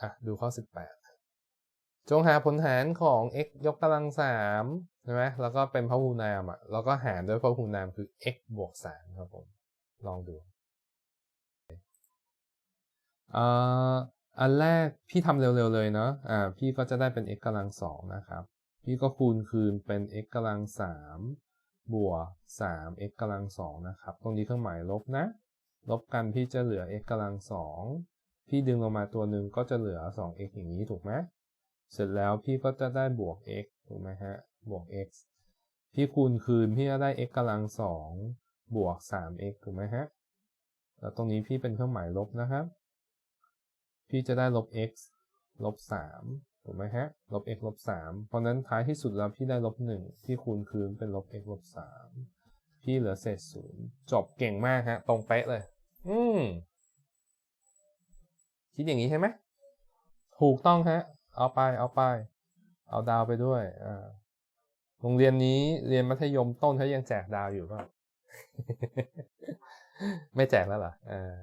อะดูข้อ 18 จงหาผลหารของ x ยกกำลังสามใช่ไหมแล้วก็เป็นพหูนามอะแล้วก็หารด้วยพหูนามคือ x บวกสามครับผมลองดูอ่ออันแรกพี่ทำเร็วๆเลยเนาะอ่าพี่ก็จะได้เป็น x กำลังสองนะครับ พี่ก็คูณคืนเป็น x กำลังสามบวกสาม x กำลังสองนะครับ ตรงนี้เครื่องหมายลบนะ ลบกันพี่จะเหลือ x กำลังสอง พี่ดึงลงมาตัวหนึ่งก็จะเหลือ 2x อย่างนี้ถูกไหมเสร็จแล้วพี่ก็จะได้บวก x ถูกไหมฮะ บวก x พี่คูณคืนพี่จะได้ x กำลังสองบวก 3x ถูกไหมฮะ แล้วตรงนี้พี่เป็นเครื่องหมายลบนะครับ พี่จะได้ลบ x ลบ3ถูกไหมฮะ ลบ x ลบ3เพราะนั้นท้ายที่สุดแล้วพี่ได้ลบ1พี่คูณคืนเป็นลบ x ลบ3พี่เหลือเศษศูนย์จบเก่งมากฮะ ตรงเป๊ะเลย อืม คิดอย่างนี้ใช่ไหมถูกต้องฮะ เอาไปเอาไป เอาดาวไปด้วยอ่าโรงเรียนนี้เรียนมัธยมต้นเขายังแจกดาวอยู่ป่ะ ไม่แจกแล้วเหรออ่า